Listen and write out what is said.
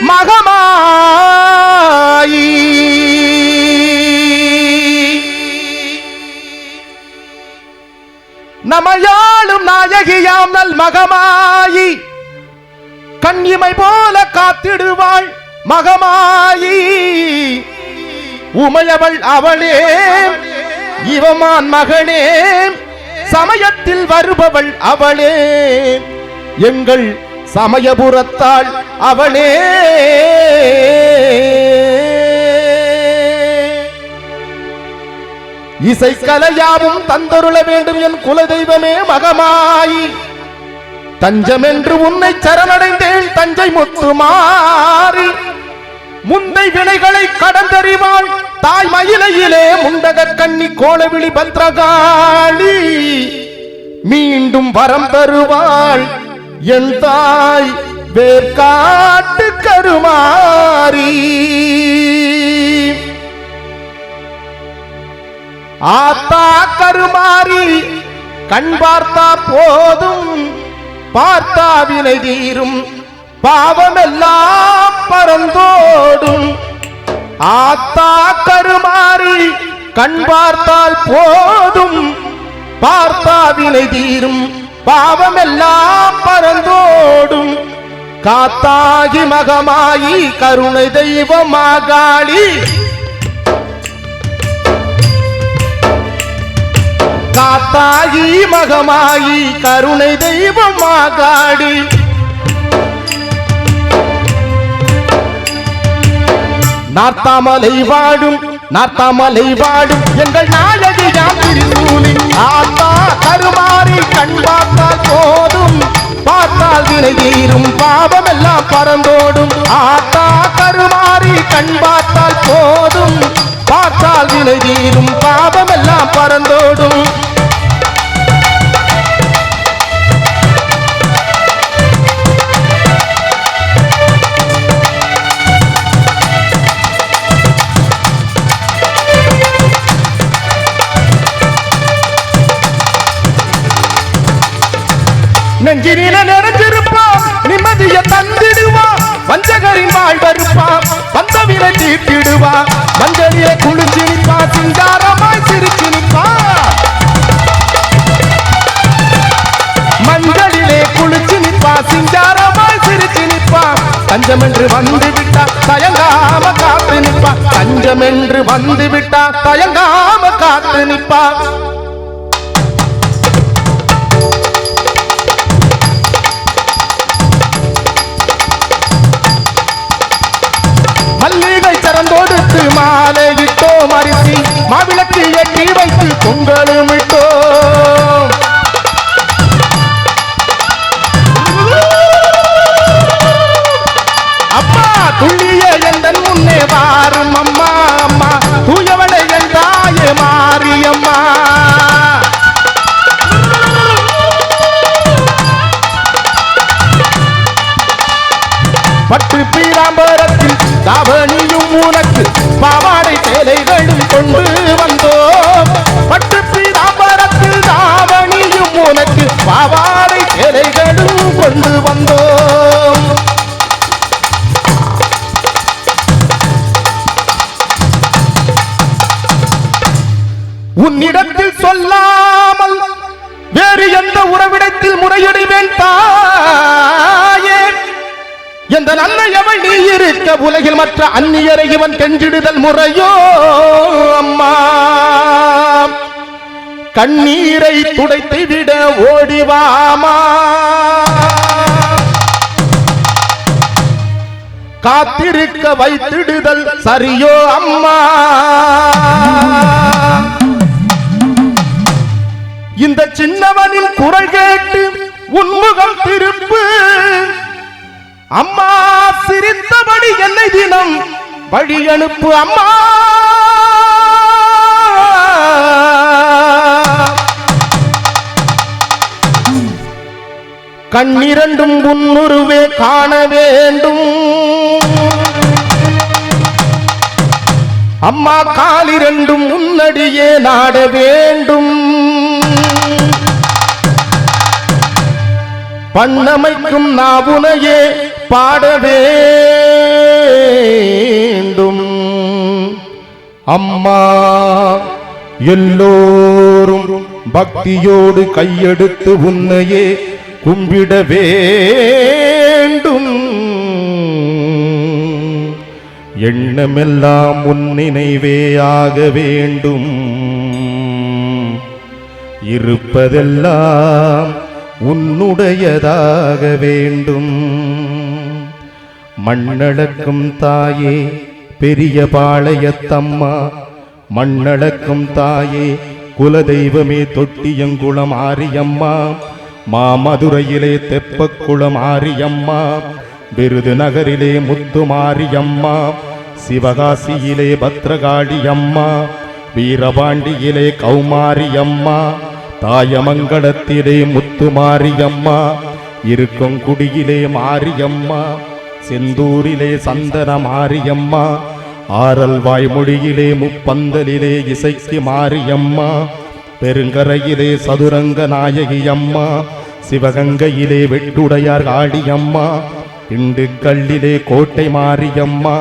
மகமாயி. நமையாளும் நாயகியாம் நல் மகமாயி. கண்ணிமை போல காத்திடுவாள் மகமாயி. உமையவள் அவளே இவமான் மகனே சமயத்தில் வருபவள் அவளே. எங்கள் சமயபுரத்தாள் அவளே. இசைக்கலையாவும் தந்தருள வேண்டும் என் குலதெய்வமே மகமாய். தஞ்சமென்று உன்னை சரணடைந்தேன் தஞ்சை முத்துமாறி. முந்தை வினைகளை கடந்தறிவாள் தாய் மயிலையிலே முண்டக கண்ணி கோலவிழி பத்ரகாளி. மீண்டும் வரம் தருவாள் என் தாய் வேர்காட்டு கருமாறி. ஆத்தா கருமாறி கண் பார்த்தா போதும் பார்த்தா வினை தீரும் பாவமெல்லாம் பறந்தோடும். ஆத்தா கருமாறி கண் பார்த்தால் போதும் பார்த்தா வினை தீரும் பாவமெல்லாம் பறந்தோடும். காத்தாகி மகமாயி கருணை தெய்வமாகாளி. காத்தாகி மகமாயி கருணை தெய்வமாகாடி நார்த்தாமலை வாடும் நாத்தாமலை வாடும் எங்கள் நாயகி யாம் திருசூலி ஆத்தா கருமாறி கண் பார்த்தால் போதும். பார்த்தால் வினை தீரும் பாவமெல்லாம் பறந்தோடும். ஆத்தா கருமாறி கண் பார்த்தால் போதும். பார்த்தால் வினை தீரும் பாவமெல்லாம் பறந்தோடும். நெஞ்சினில நிறைஞ்சிருப்பான் நிம்மதிய தந்திடுவான் வஞ்சகரின் வாழ் வருப்பான் வந்தவில தீர்த்திடுவான் மஞ்சளிலே குளிச்சு நிற்பான் சிங்காரமாய் சிரிச்சு நிற்பான் மஞ்சளிலே குளிச்சு நிற்பா சிங்காரமாய் சிரிச்சு நிற்பா. தஞ்சம் என்று வந்து விட்டா தயங்காம காத்து நிற்பா. தஞ்சம் என்று வந்து விட்டா தயங்காம காத்து நிற்பா. இட்டோம் மாவிளக்கு ஏற்றி வைத்து பொங்கலும் இட்டு காற்று பீராம்பரத்தில் தாவணியும் உனக்கு பாவாடை சேலைகளும் கொண்டு வந்தோம். பட்டு பீராம்பரத்தில் தாவணியும் உனக்கு பாவாடை சேலைகளும் கொண்டு வந்தோம். எந்த நல்ல எவள் நீ இருக்க உலகில் மற்ற அந்நியரை இவன் கெஞ்சிடுதல் முறையோ? அம்மா. கண்ணீரை துடைத்து விட ஓடிவாமா காத்திருக்க வைத்திடுதல் சரியோ அம்மா. இந்த சின்னவனின் குரல் கேட்டு உன்முகம் திருப்பு. அம்மா சிரித்தபடி என்னை தினம் வழி அனுப்பு அம்மா. கண்ணிரண்டும் உன்னுருவே காண வேண்டும். அம்மா காலிரண்டும் உன்னடியே நாட வேண்டும். பண்ணமைக்கும் நாவுனையே பாட வேண்டும் அம்மா எல்லோரும் பக்தியோடு கையெடுத்து உன்னையே கும்பிட வேண்டும். எண்ணமெல்லாம் உன் நினைவே ஆக வேண்டும். இருப்பதெல்லாம் உன்னுடையதாக வேண்டும். மண்ணளக்கும் தாயே பெரிய பாளையத்தம்மா. மண்ணளக்கும் தாயே குலதெய்வமே தொட்டியங்குளம் ஆரியம்மா. மாமதுரையிலே தெப்பக்குளம் ஆரியம்மா. விருதுநகரிலே முத்துமாரியம்மா சிவகாசியிலே பத்ரகாளியம்மா. வீரபாண்டியிலே கௌமாரியம்மா. தாயமங்கலத்திலே முத்துமாரியம்மா. இருக்கங்குடியிலே மாரியம்மா. செந்தூரிலே சந்தன மாரியம்மா ஆரல் வாய்மொழியிலே முப்பந்தலிலே இசைக்கு மாரியம்மா பெருங்கரையிலே சதுரங்க நாயகி அம்மா சிவகங்கையிலே வெட்டுடையார் காளியம்மா திண்டுக்கல்லிலே கோட்டை மாரியம்மா